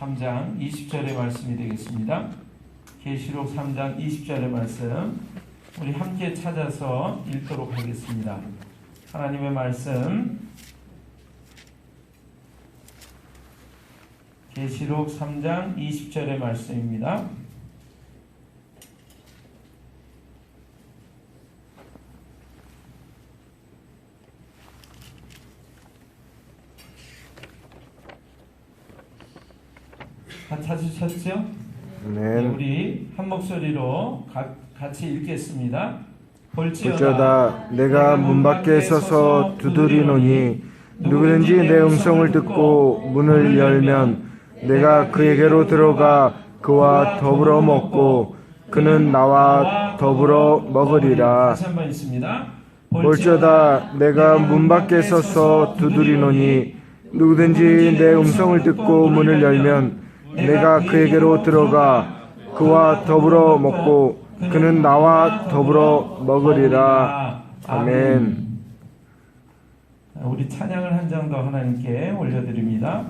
3장 20절의 말씀이 되겠습니다. 계시록 3장 20절의 말씀 우리 함께 찾아서 읽도록 하겠습니다. 하나님의 말씀 계시록 3장 20절의 말씀입니다. 다 찾으셨죠? 네, 네. 우리 한 목소리로 가, 같이 읽겠습니다. 볼지어다 내가 문 밖에 서서 두드리노니 누구든지 내 음성을 듣고 문을 열면 내가 그에게로 들어가 그와 더불어 먹고 그는 나와 더불어 먹으리라. 볼지어다 내가 문 밖에 서서 두드리노니 누구든지 내 음성을 듣고 문을 열면 내가 그에게로 들어가 그와 더불어 먹고 그는 나와 더불어 먹으리라. 아멘. 우리 찬양을 한 장 더 하나님께 올려드립니다.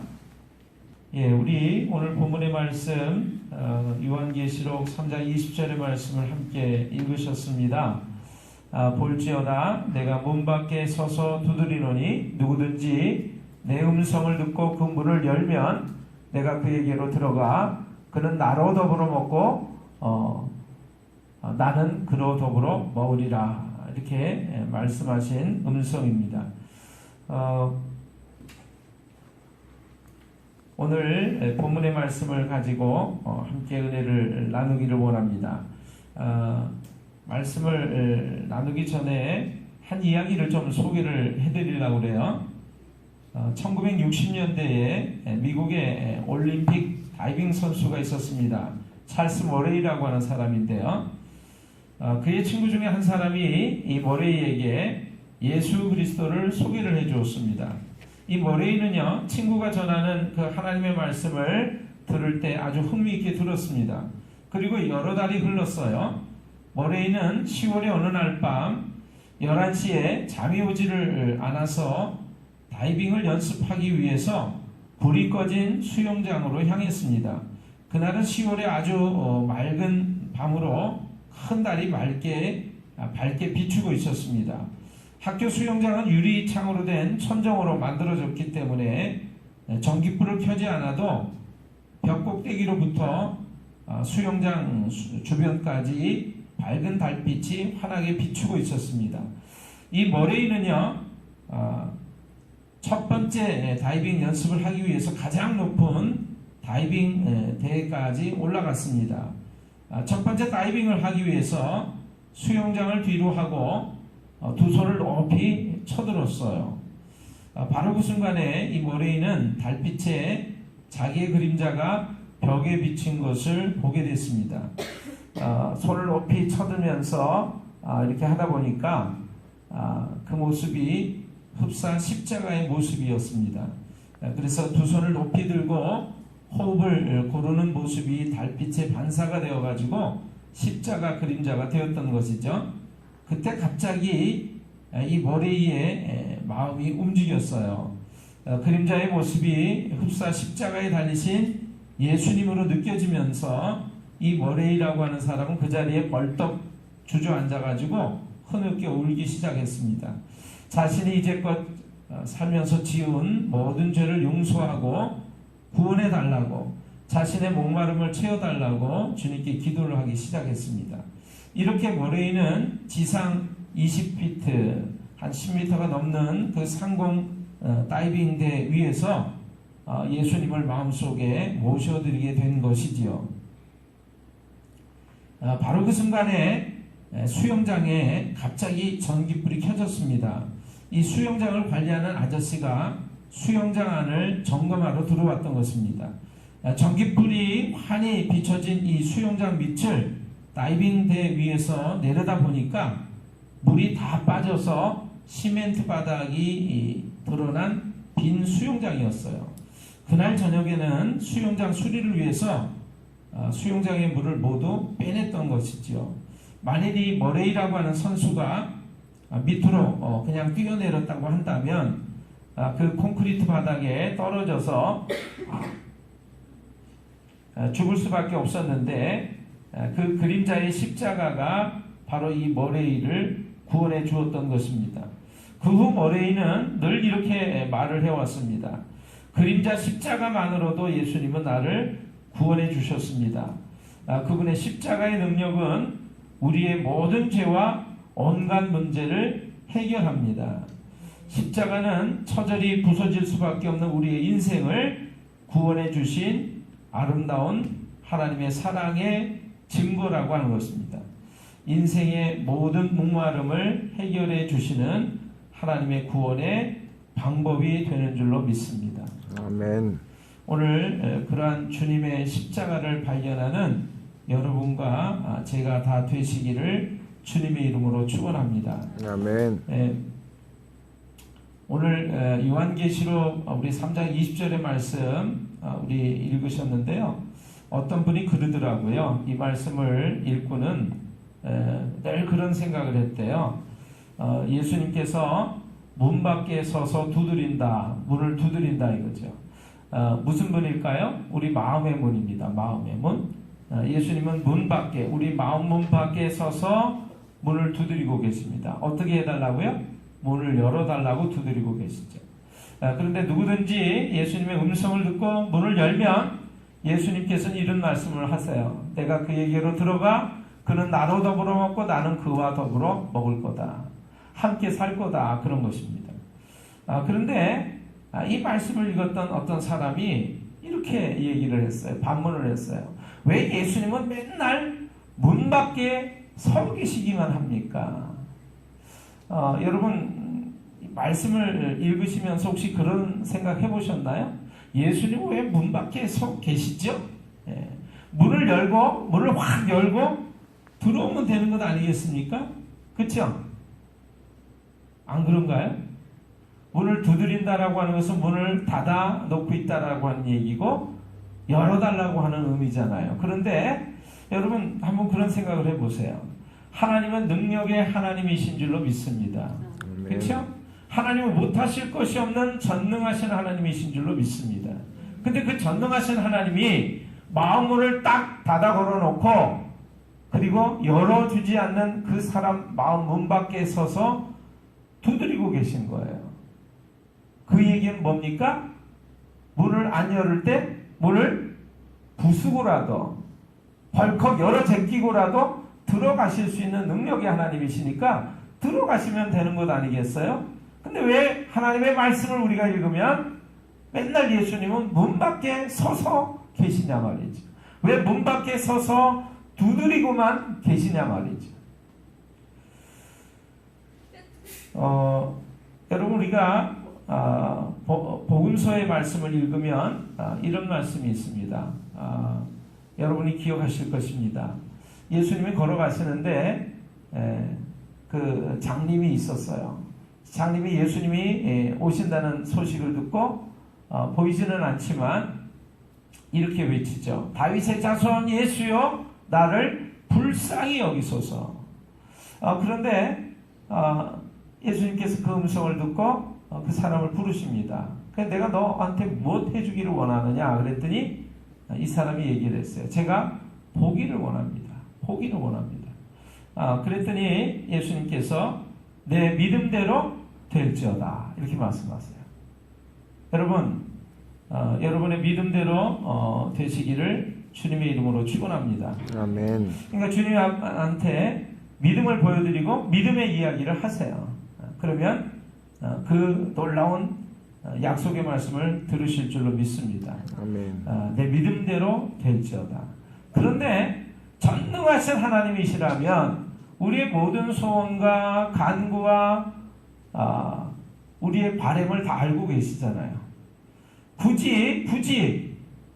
예, 우리 오늘 본문의 말씀 어, 요한계시록 3장 20절의 말씀을 함께 읽으셨습니다. 아, 볼지어다 내가 문 밖에 서서 두드리노니 누구든지 내 음성을 듣고 그 문을 열면 내가 그에게로 들어가 그는 나로 더불어 먹고 어, 어, 나는 그로 더불어 먹으리라 이렇게 예, 말씀하신 음성입니다. 어, 오늘 예, 본문의 말씀을 가지고 어, 함께 은혜를 나누기를 원합니다. 어, 말씀을 예, 나누기 전에 한 이야기를 좀 소개를 해드리려고 그래요. 어, 1960년대에 미국의 올림픽 다이빙 선수가 있었습니다. 찰스 머레이라고 하는 사람인데요. 어, 그의 친구 중에 한 사람이 이 머레이에게 예수 그리스도를 소개를 해 주었습니다. 이 머레이는요, 친구가 전하는 그 하나님의 말씀을 들을 때 아주 흥미있게 들었습니다. 그리고 여러 달이 흘렀어요. 머레이는 10월의 어느 날 밤 11시에 잠이 오지를 않아서 다이빙을 연습하기 위해서 불이 꺼진 수영장으로 향했습니다. 그날은 10월에 아주 어, 맑은 밤으로 큰 달이 맑게 아, 밝게 비추고 있었습니다. 학교 수영장은 유리창으로 된 천정으로 만들어졌기 때문에 전기불을 켜지 않아도 벽 꼭대기로부터 아, 수영장 수- 주변까지 밝은 달빛이 환하게 비추고 있었습니다. 이 머레이는요, 아, 첫 번째 다이빙 연습을 하기 위해서 가장 높은 다이빙 에, 대회까지 올라갔습니다. 아, 첫 번째 다이빙을 하기 위해서 수영장을 뒤로 하고 어, 두 손을 높이 쳐들었어요. 아, 바로 그 순간에 이 모레이는 달빛에 자기의 그림자가 벽에 비친 것을 보게 됐습니다. 아, 손을 높이 쳐들면서 아, 이렇게 하다 보니까 아, 그 모습이 흡사 십자가의 모습이었습니다. 아, 그래서 두 손을 높이 들고 호흡을 고르는 모습이 달빛의 반사가 되어가지고 십자가 그림자가 되었던 것이죠. 그때 갑자기 이 머레이의 마음이 움직였어요. 어, 그림자의 모습이 흡사 십자가에 달리신 예수님으로 느껴지면서 이 머레이라고 하는 사람은 그 자리에 벌떡 주저앉아가지고 흐느껴 울기 시작했습니다. 자신이 이제껏 어, 살면서 지은 모든 죄를 용서하고 구원해 달라고 자신의 목마름을 채워 달라고 주님께 기도를 하기 시작했습니다. 이렇게 모레이는 지상 20피트 한 10m가 넘는 그 상공 어, 다이빙대 위에서 어, 예수님을 마음속에 모셔드리게 된 것이지요. 아, 바로 그 순간에 에, 수영장에 갑자기 전기불이 켜졌습니다. 이 수영장을 관리하는 아저씨가 수영장 안을 점검하러 들어왔던 것입니다. 아, 전기불이 환히 비춰진 이 수영장 밑을 다이빙대 위에서 내려다 보니까 물이 다 빠져서 시멘트 바닥이 이 드러난 빈 수영장이었어요. 그날 저녁에는 수영장 수리를 위해서 아, 수영장의 물을 모두 빼냈던 것이지요. 만일 이 머레이라고 하는 선수가 아, 밑으로 어, 그냥 뛰어내렸다고 한다면 아, 그 콘크리트 바닥에 떨어져서 어, 죽을 수밖에 없었는데 어, 그 그림자의 십자가가 바로 이 머레이를 구원해 주었던 것입니다. 그 후 머레이는 늘 이렇게 말을 해왔습니다. 그림자 십자가만으로도 예수님은 나를 구원해 주셨습니다. 아, 그분의 십자가의 능력은 우리의 모든 죄와 온갖 문제를 해결합니다. 십자가는 처절히 부서질 수밖에 없는 우리의 인생을 구원해 주신 아름다운 하나님의 사랑의 증거라고 하는 것입니다. 인생의 모든 목마름을 해결해 주시는 하나님의 구원의 방법이 되는 줄로 믿습니다. 아멘. 오늘 에, 그러한 주님의 십자가를 발견하는 여러분과 아, 제가 다 되시기를 주님의 이름으로 축원합니다. 아멘. 에, 오늘 에, 요한계시록 어, 우리 3장 20절의 말씀 어, 우리 읽으셨는데요. 어떤 분이 그러더라고요. 이 말씀을 읽고는 에, 늘 그런 생각을 했대요. 어, 예수님께서 문 밖에 서서 두드린다. 문을 두드린다 이거죠. 어, 무슨 문일까요? 우리 마음의 문입니다. 마음의 문. 어, 예수님은 문 밖에, 우리 마음 문 밖에 서서 문을 두드리고 계십니다. 어떻게 해달라고요? 문을 열어달라고 두드리고 계시죠. 아, 그런데 누구든지 예수님의 음성을 듣고 문을 열면 예수님께서는 이런 말씀을 하세요. 내가 그에게로 들어가 그는 나로 더불어 먹고 나는 그와 더불어 먹을 거다. 함께 살 거다. 그런 것입니다. 아, 그런데 아, 이 말씀을 읽었던 어떤 사람이 이렇게 얘기를 했어요. 반문을 했어요. 왜 예수님은 맨날 문 밖에 서 계시기만 합니까? 어, 여러분 말씀을 읽으시면서 혹시 그런 생각 해보셨나요? 예수님 왜 문 밖에 서 계시죠? 예. 문을 열고 문을 확 열고 들어오면 되는 것 아니겠습니까? 그렇죠? 안 그런가요? 문을 두드린다라고 하는 것은 문을 닫아 놓고 있다라고 하는 얘기고 열어달라고 하는 의미잖아요. 그런데 여러분 한번 그런 생각을 해보세요. 하나님은 능력의 하나님이신 줄로 믿습니다. 그렇죠? 하나님은 못하실 것이 없는 전능하신 하나님이신 줄로 믿습니다. 근데 그 전능하신 하나님이 마음문을 딱 닫아 걸어놓고 그리고 열어주지 않는 그 사람 마음 문 밖에 서서 두드리고 계신 거예요. 그 얘기는 뭡니까? 문을 안 열을 때 문을 부수고라도 벌컥 열어 제끼고라도 들어가실 수 있는 능력이 하나님이시니까 들어가시면 되는 것 아니겠어요? 근데 왜 하나님의 말씀을 우리가 읽으면 맨날 예수님은 문 밖에 서서 계시냐 말이죠. 왜 문 밖에 서서 두드리고만 계시냐 말이죠. 어, 여러분 우리가 아, 보- 복음서의 말씀을 읽으면 아, 이런 말씀이 있습니다. 아, 여러분이 기억하실 것입니다. 예수님이 걸어가시는데 에, 그 장님이 있었어요. 장님이 예수님이 에, 오신다는 소식을 듣고 어, 보이지는 않지만 이렇게 외치죠. 다윗의 자손 예수여 나를 불쌍히 여기소서. 어, 그런데 어, 예수님께서 그 음성을 듣고 어, 그 사람을 부르십니다. 그래서 내가 너한테 무엇 해주기를 원하느냐 그랬더니 어, 이 사람이 얘기를 했어요. 제가 보기를 원합니다. 보기를 원합니다. 아, 그랬더니 예수님께서 내 믿음대로 될지어다 이렇게 말씀하세요. 여러분, 어, 여러분의 믿음대로 어, 되시기를 주님의 이름으로 축원합니다. 아멘. 그러니까 주님한테 믿음을 보여드리고 믿음의 이야기를 하세요. 어, 그러면 어, 그 놀라운 어, 약속의 말씀을 들으실 줄로 믿습니다. 아멘. 어, 내 믿음대로 될지어다. 그런데 전능하신 하나님이시라면 우리의 모든 소원과 간구와 아, 우리의 바램을 다 알고 계시잖아요. 굳이 굳이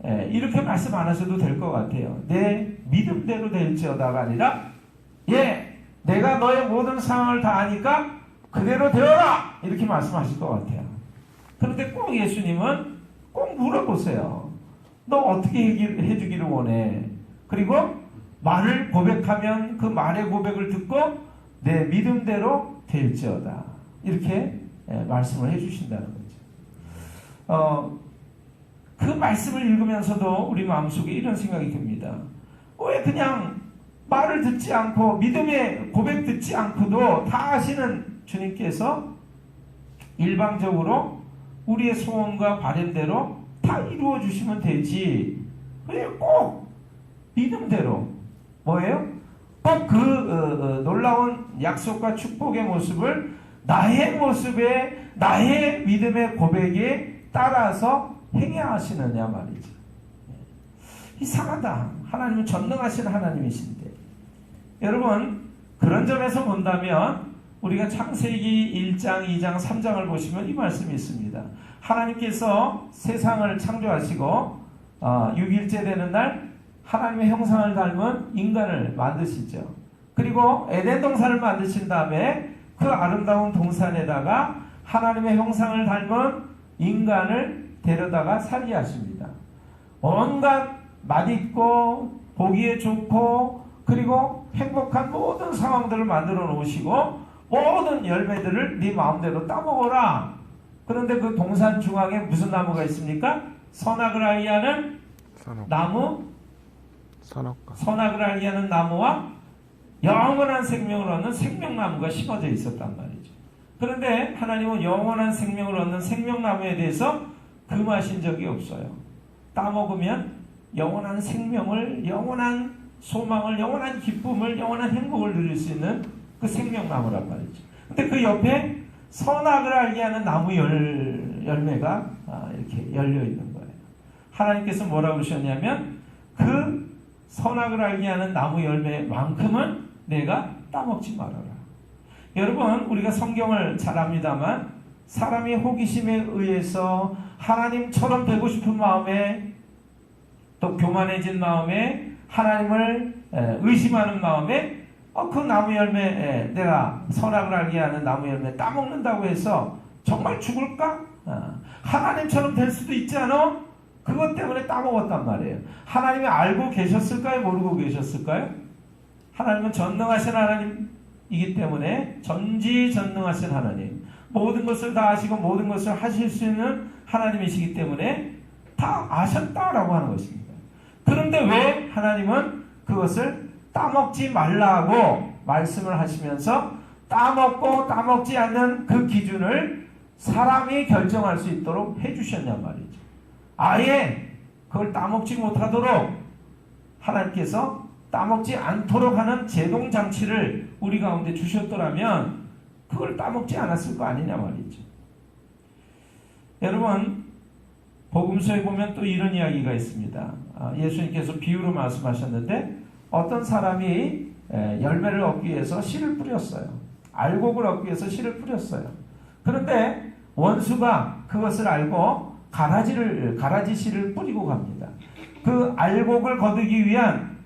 예, 이렇게 말씀 안 하셔도 될 것 같아요. 내 믿음대로 될지어다가 아니라 예, 내가 너의 모든 상황을 다 아니까 그대로 되어라 이렇게 말씀하실 것 같아요. 그런데 꼭 예수님은 꼭 물어보세요. 너 어떻게 해주기를 원해? 그리고 말을 고백하면 그 말의 고백을 듣고 내 믿음대로 될지어다. 이렇게 예, 말씀을 해주신다는 거죠. 어, 그 말씀을 읽으면서도 우리 마음속에 이런 생각이 듭니다. 왜 그냥 말을 듣지 않고 믿음의 고백 듣지 않고도 다 아시는 주님께서 일방적으로 우리의 소원과 바램대로 다 이루어 주시면 되지. 왜꼭 믿음대로 뭐예요? 꼭그 어, 놀라운 약속과 축복의 모습을 나의 모습에 나의 믿음의 고백에 따라서 행해야 하시느냐 말이죠. 이상하다. 하나님은 전능하신 하나님이신데. 여러분, 그런 점에서 본다면 우리가 창세기 1장, 2장, 3장을 보시면 이 말씀이 있습니다. 하나님께서 세상을 창조하시고 어, 6일째 되는 날 하나님의 형상을 닮은 인간을 만드시죠. 그리고 에덴 동산을 만드신 다음에 그 아름다운 동산에다가 하나님의 형상을 닮은 인간을 데려다가 살게 하십니다. 온갖 맛있고 보기에 좋고 그리고 행복한 모든 상황들을 만들어 놓으시고 모든 열매들을 네 마음대로 따먹어라. 그런데 그 동산 중앙에 무슨 나무가 있습니까? 선악을 알리하는 선옥, 나무, 선옥가. 선악을 알리하는 나무와 영원한 생명을 얻는 생명나무가 심어져 있었단 말이죠. 그런데 하나님은 영원한 생명을 얻는 생명나무에 대해서 금하신 적이 없어요. 따먹으면 영원한 생명을, 영원한 소망을, 영원한 기쁨을, 영원한 행복을 누릴 수 있는 그 생명나무란 말이죠. 근데 그 옆에 선악을 알게 하는 나무 열, 열매가 아, 이렇게 열려 있는 거예요. 하나님께서 뭐라고 그러셨냐면 그 선악을 알게 하는 나무 열매만큼은 내가 따먹지 말아라. 여러분, 우리가 성경을 잘 압니다만 사람이 호기심에 의해서 하나님처럼 되고 싶은 마음에 또 교만해진 마음에 하나님을 에, 의심하는 마음에 어, 그 나무 열매 에, 내가 선악을 알게 하는 나무 열매 따먹는다고 해서 정말 죽을까? 어, 하나님처럼 될 수도 있지 않아? 그것 때문에 따먹었단 말이에요. 하나님이 알고 계셨을까요? 모르고 계셨을까요? 하나님은 전능하신 하나님이기 때문에 전지전능하신 하나님. 모든 것을 다 아시고 모든 것을 하실 수 있는 하나님이시기 때문에 다 아셨다라고 하는 것입니다. 그런데 왜 하나님은 그것을 따먹지 말라고 말씀을 하시면서 따먹고 따먹지 않는 그 기준을 사람이 결정할 수 있도록 해주셨냔 말이죠. 아예 그걸 따먹지 못하도록 하나님께서 따먹지 않도록 하는 제동 장치를 우리 가운데 주셨더라면 그걸 따먹지 않았을 거 아니냐 말이죠. 여러분 복음서에 보면 또 이런 이야기가 있습니다. 아, 예수님께서 비유로 말씀하셨는데 어떤 사람이 에, 열매를 얻기 위해서 씨를 뿌렸어요. 알곡을 얻기 위해서 씨를 뿌렸어요. 그런데 원수가 그것을 알고 가라지를 가라지 씨를 뿌리고 갑니다. 그 알곡을 거두기 위한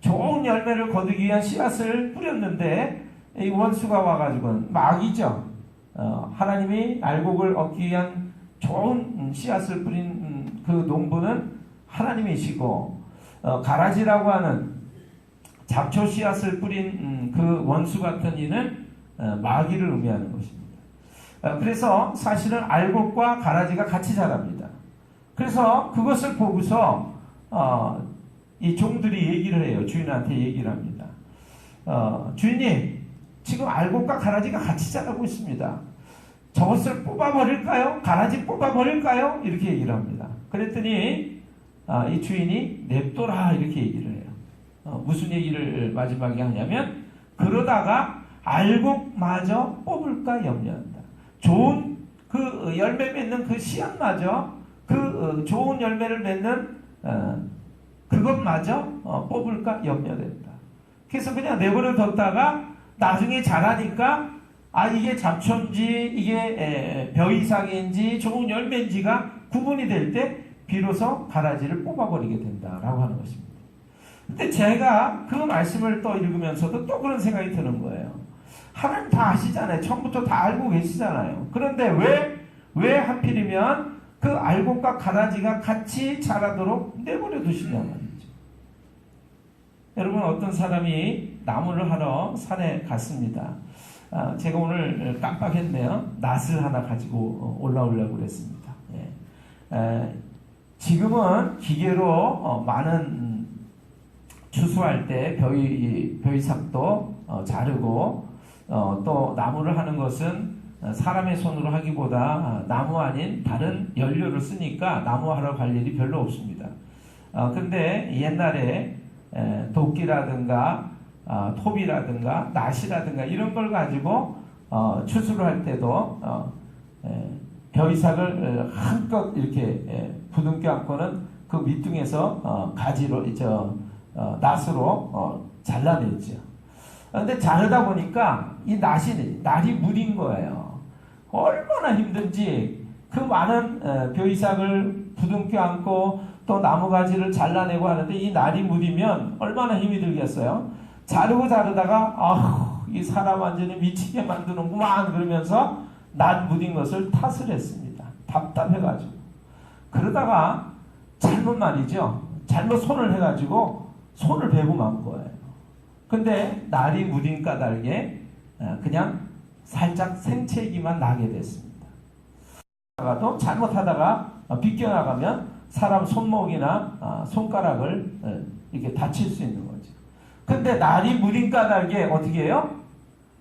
좋은 열매를 거두기 위한 씨앗을 뿌렸는데 이 원수가 와가지고 마귀죠. 어, 하나님이 알곡을 얻기 위한 좋은 씨앗을 뿌린 음, 그 농부는 하나님이시고 어, 가라지라고 하는 잡초 씨앗을 뿌린 음, 그 원수 같은 이는 어, 마귀를 의미하는 것입니다. 어, 그래서 사실은 알곡과 가라지가 같이 자랍니다. 그래서 그것을 보고서 어, 이 종들이 얘기를 해요. 주인한테 얘기를 합니다. 어, 주인님, 지금 알곡과 가라지가 같이 자라고 있습니다. 저것을 뽑아버릴까요? 가라지 뽑아버릴까요? 이렇게 얘기를 합니다. 그랬더니 아, 이 주인이 냅둬라 이렇게 얘기를 해요. 어, 무슨 얘기를 마지막에 하냐면 그러다가 알곡마저 뽑을까 염려한다. 좋은 그 열매 맺는 그 씨앗마저 그 어, 좋은 열매를 맺는 어, 그것마저 어, 뽑을까 염려된다. 그래서 그냥 내버려 뒀다가 나중에 자라니까 아 이게 잡초인지 이게 에, 벼이삭인지 좋은 열매인지가 구분이 될 때 비로소 가라지를 뽑아버리게 된다라고 하는 것입니다. 근데 제가 그 말씀을 또 읽으면서도 또 그런 생각이 드는 거예요. 하나님 다 아시잖아요. 처음부터 다 알고 계시잖아요. 그런데 왜, 왜 하필이면 그 알곡과 가라지가 같이 자라도록 내버려 두시냐 말이죠. 여러분 어떤 사람이 나무를 하러 산에 갔습니다. 아, 제가 오늘 깜빡했네요. 낫을 하나 가지고 올라오려고 그랬습니다. 예. 에, 지금은 기계로 어, 많은 음, 추수할 때 벼이 벼이삭도 어, 자르고 어, 또 나무를 하는 것은 어, 사람의 손으로 하기보다 아, 나무 아닌 다른 연료를 쓰니까 나무하러 갈 일이 별로 없습니다. 어, 근데 옛날에 에, 도끼라든가 어, 톱이라든가 낫이라든가 이런 걸 가지고 어, 추수를 할 때도 어, 에, 벼이삭을 어, 한껏 이렇게 에, 부둥켜 안고는 그 밑둥에서 어, 가지로 저 어, 낫으로 어, 잘라냈죠. 근데 자르다 보니까 이 낫이 날이 무딘 거예요. 얼마나 힘든지 그 많은 어, 벼이삭을 부둥켜 안고 또 나무 가지를 잘라내고 하는데 이 날이 무디면 얼마나 힘이 들겠어요. 자르고 자르다가 아이 사람 완전히 미치게 만드는구만 그러면서 낫 무딘 것을 탓을 했습니다. 답답해가지고 그러다가 잘못 말이죠. 잘못 손을 해가지고 손을 베고 만 거예요. 근데 날이 무딘 까닭에 어, 그냥 살짝 생채기만 나게 됐습니다. 또 잘못하다가 어, 비껴나가면 사람 손목이나 아, 손가락을 어, 이렇게 다칠 수 있는 거죠. 근데 날이 무딘 까닭에 어떻게 해요?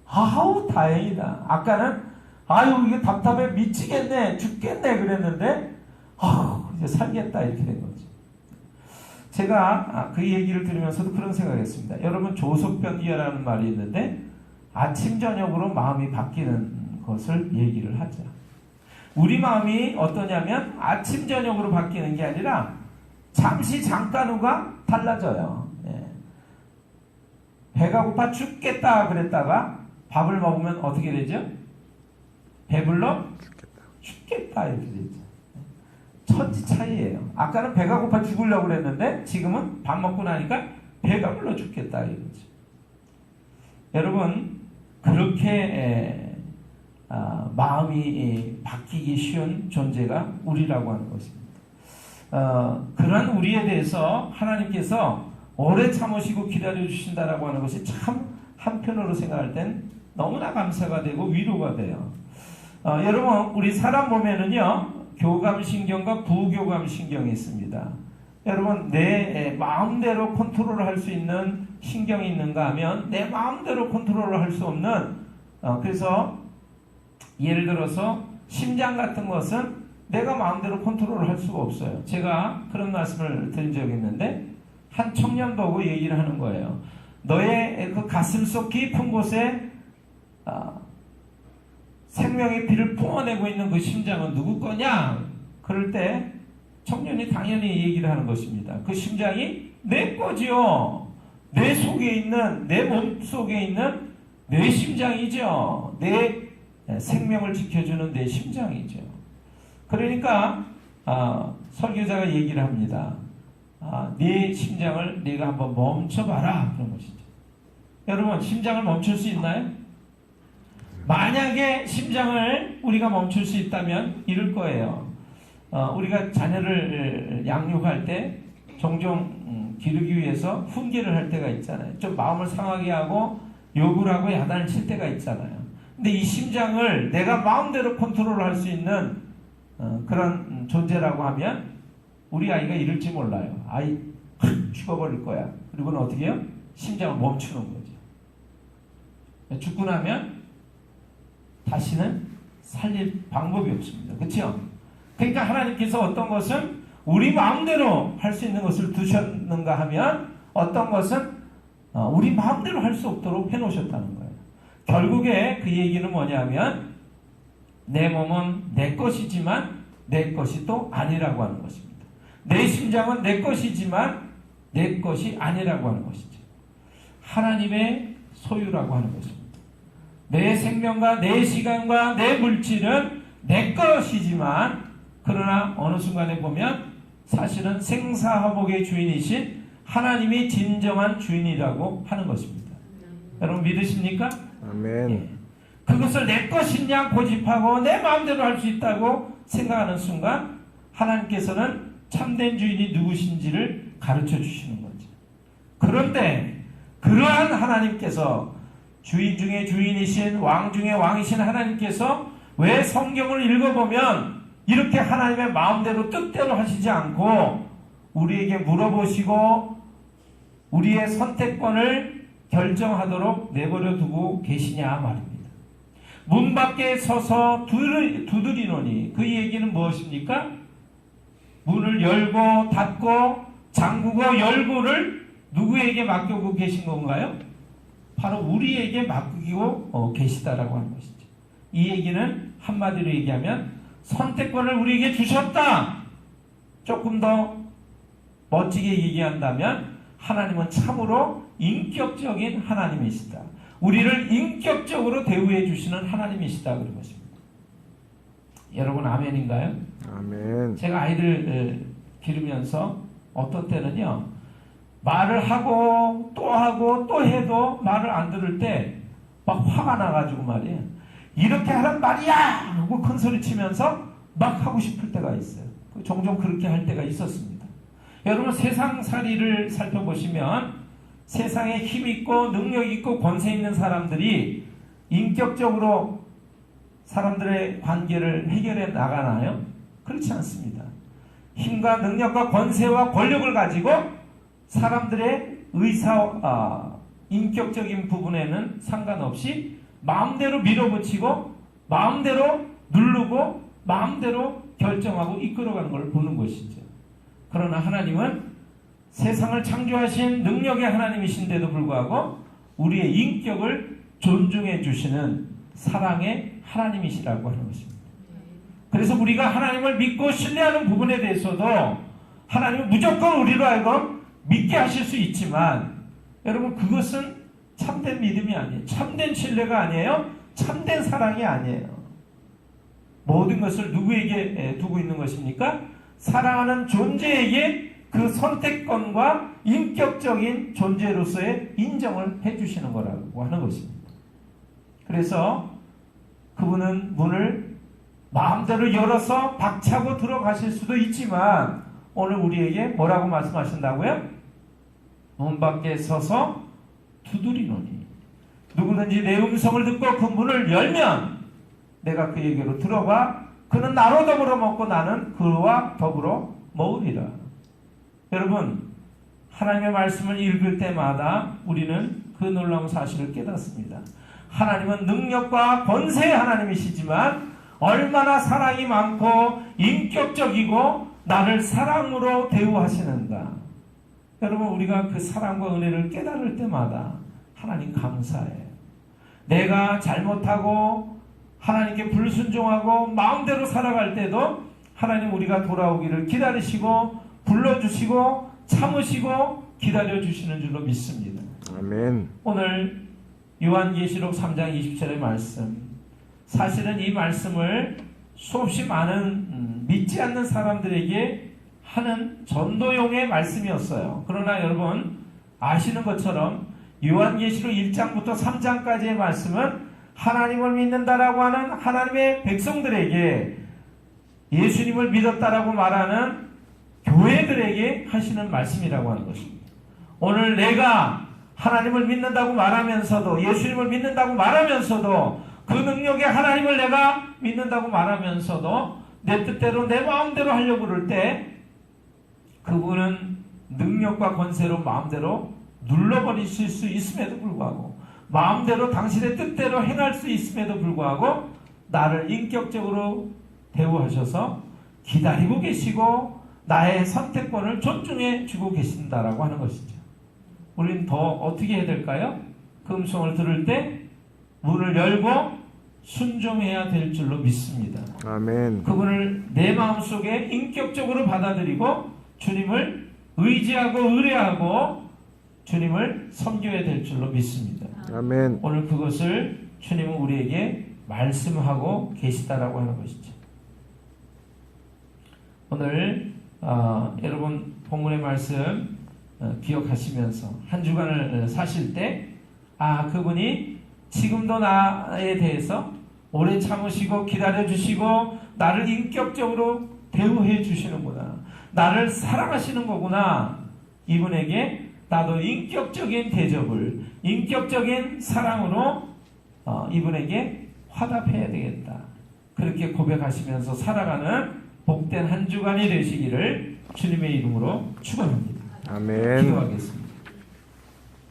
아우 다행이다. 아까는 아유 이게 답답해 미치겠네 죽겠네 그랬는데 아우 이제 살겠다 이렇게 된 거죠. 제가 아, 그 얘기를 들으면서도 그런 생각했습니다. 여러분 조석변기라는 말이 있는데 아침 저녁으로 마음이 바뀌는 것을 얘기를 하죠. 우리 마음이 어떠냐면 아침 저녁으로 바뀌는 게 아니라 잠시 잠깐 후가 달라져요. 예. 배가 고파 죽겠다 그랬다가 밥을 먹으면 어떻게 되죠? 배불러 죽겠다 이렇게 되죠. 천지 차이예요. 아까는 배가 고파 죽으려고 그랬는데 지금은 밥 먹고 나니까 배가 불러 죽겠다 이거죠. 여러분 그렇게 에, 아, 마음이 에, 바뀌기 쉬운 존재가 우리라고 하는 것입니다. 어, 그러한 우리에 대해서 하나님께서 오래 참으시고 기다려 주신다라고 하는 것이 참 한편으로 생각할 땐 너무나 감사가 되고 위로가 돼요. 어, 여러분 우리 사람 몸에는요 교감신경과 부교감신경이 있습니다. 여러분 내 마음대로 컨트롤을 할 수 있는 신경이 있는가 하면 내 마음대로 컨트롤을 할 수 없는 어, 그래서 예를 들어서 심장 같은 것은 내가 마음대로 컨트롤을 할 수가 없어요. 제가 그런 말씀을 드린 적이 있는데 한 청년 보고 얘기를 하는 거예요. 너의 그 가슴 속 깊은 곳에 아, 생명의 피를 뿜어내고 있는 그 심장은 누구 거냐? 그럴 때 청년이 당연히 얘기를 하는 것입니다. 그 심장이 내 거지요. 내 속에 있는 내 몸 속에 있는 내 심장이죠. 내 생명을 지켜주는 내 심장이죠. 그러니까 아, 설교자가 얘기를 합니다. 아, 네 심장을 네가 한번 멈춰봐라 그런 것이죠. 여러분 심장을 멈출 수 있나요? 만약에 심장을 우리가 멈출 수 있다면 이럴 거예요. 어, 우리가 자녀를 양육할 때 종종 음, 기르기 위해서 훈계를 할 때가 있잖아요. 좀 마음을 상하게 하고 욕을 하고 야단을 칠 때가 있잖아요. 근데 이 심장을 내가 마음대로 컨트롤할 수 있는 어, 그런 음, 존재라고 하면 우리 아이가 이럴지 몰라요. 아이 확 죽어버릴 거야. 그리고는 어떻게 해요? 심장을 멈추는 거죠. 죽고 나면 다시는 살릴 방법이 없습니다. 그렇죠? 그러니까 하나님께서 어떤 것은 우리 마음대로 할 수 있는 것을 두셨는가 하면 어떤 것은 어, 우리 마음대로 할 수 없도록 해놓으셨다는 거예요. 결국에 그 얘기는 뭐냐면 내 몸은 내 것이지만 내 것이 또 아니라고 하는 것입니다. 내 심장은 내 것이지만 내 것이 아니라고 하는 것이죠. 하나님의 소유라고 하는 것입니다. 내 생명과 내 시간과 내 물질은 내 것이지만 그러나 어느 순간에 보면 사실은 생사화복의 주인이신 하나님이 진정한 주인이라고 하는 것입니다. 여러분 믿으십니까? 아멘. 그것을 내 것이냐 고집하고 내 마음대로 할 수 있다고 생각하는 순간 하나님께서는 참된 주인이 누구신지를 가르쳐 주시는 거죠. 그런데 그러한 하나님께서 주인 중에 주인이신 왕 중에 왕이신 하나님께서 왜 성경을 읽어보면 이렇게 하나님의 마음대로 뜻대로 하시지 않고 우리에게 물어보시고 우리의 선택권을 결정하도록 내버려 두고 계시냐 말입니다. 문 밖에 서서 두드리- 두드리노니 그 얘기는 무엇입니까? 문을 열고 닫고 잠그고 열고를 누구에게 맡기고 계신 건가요? 바로 우리에게 맡기고 어, 계시다라고 하는 것이죠. 이 얘기는 한마디로 얘기하면 선택권을 우리에게 주셨다. 조금 더 멋지게 얘기한다면 하나님은 참으로 인격적인 하나님이시다. 우리를 인격적으로 대우해 주시는 하나님이시다 그런 것입니다. 여러분 아멘인가요? 아멘. 제가 아이를 에, 기르면서 어떤 때는요 말을 하고 또 하고 또 해도 말을 안 들을 때 막 화가 나가지고 말이에요 이렇게 하란 말이야 하고 큰 소리 치면서 막 하고 싶을 때가 있어요 종종 그렇게 할 때가 있었습니다 여러분 세상 살이를 살펴보시면 세상에 힘 있고 능력 있고 권세 있는 사람들이 인격적으로 사람들의 관계를 해결해 나가나요? 그렇지 않습니다. 힘과 능력과 권세와 권력을 가지고 사람들의 의사, 아, 인격적인 부분에는 상관없이 마음대로 밀어붙이고 마음대로 누르고 마음대로 결정하고 이끌어가는 걸 보는 것이죠. 그러나 하나님은 세상을 창조하신 능력의 하나님이신데도 불구하고 우리의 인격을 존중해 주시는 사랑의 하나님이시라고 하는 것입니다. 그래서 우리가 하나님을 믿고 신뢰하는 부분에 대해서도 하나님은 무조건 우리로 하여금 믿게 하실 수 있지만 여러분 그것은 참된 믿음이 아니에요. 참된 신뢰가 아니에요. 참된 사랑이 아니에요. 모든 것을 누구에게 에, 두고 있는 것입니까? 사랑하는 존재에게 그 선택권과 인격적인 존재로서의 인정을 해주시는 거라고 하는 것입니다. 그래서 그분은 문을 마음대로 열어서 박차고 들어가실 수도 있지만 오늘 우리에게 뭐라고 말씀하신다고요? 문 밖에 서서 두드리노니 누구든지 내 음성을 듣고 그 문을 열면 내가 그에게로 들어가 그는 나로 더불어 먹고 나는 그와 더불어 먹으리라. 여러분 하나님의 말씀을 읽을 때마다 우리는 그 놀라운 사실을 깨닫습니다. 하나님은 능력과 권세의 하나님이시지만 얼마나 사랑이 많고 인격적이고 나를 사랑으로 대우하시는가. 여러분 우리가 그 사랑과 은혜를 깨달을 때마다 하나님 감사해요. 내가 잘못하고 하나님께 불순종하고 마음대로 살아갈 때도 하나님 우리가 돌아오기를 기다리시고 불러주시고 참으시고 기다려주시는 줄로 믿습니다. 아멘. 오늘 요한계시록 3장 20절의 말씀. 사실은 이 말씀을 수없이 많은 음, 믿지 않는 사람들에게 하는 전도용의 말씀이었어요. 그러나 여러분 아시는 것처럼 요한계시록 1장부터 3장까지의 말씀은 하나님을 믿는다라고 하는 하나님의 백성들에게 예수님을 믿었다라고 말하는 교회들에게 하시는 말씀이라고 하는 것입니다. 오늘 내가 하나님을 믿는다고 말하면서도 예수님을 믿는다고 말하면서도 그 능력의 하나님을 내가 믿는다고 말하면서도 내 뜻대로 내 마음대로 하려고 그럴 때 그분은 능력과 권세로 마음대로 눌러버리실 수 있음에도 불구하고 마음대로 당신의 뜻대로 행할 수 있음에도 불구하고 나를 인격적으로 대우하셔서 기다리고 계시고 나의 선택권을 존중해 주고 계신다라고 하는 것이죠. 우리는 더 어떻게 해야 될까요? 그 음성을 들을 때 문을 열고 순종해야 될 줄로 믿습니다. 아멘. 그분을 내 마음속에 인격적으로 받아들이고 주님을 의지하고 의뢰하고 주님을 섬겨야 될 줄로 믿습니다. 아멘. 오늘 그것을 주님은 우리에게 말씀하고 계시다라고 하는 것이죠. 오늘 어, 여러분 본문의 말씀 어, 기억하시면서 한 주간을 어, 사실 때 아 그분이 지금도 나에 대해서 오래 참으시고 기다려 주시고 나를 인격적으로 대우해 주시는구나. 나를 사랑하시는 거구나. 이분에게 나도 인격적인 대접을 인격적인 사랑으로 어, 이분에게 화답해야 되겠다. 그렇게 고백하시면서 살아가는 복된 한 주간이 되시기를 주님의 이름으로 축원합니다. 아멘. 기도하겠습니다.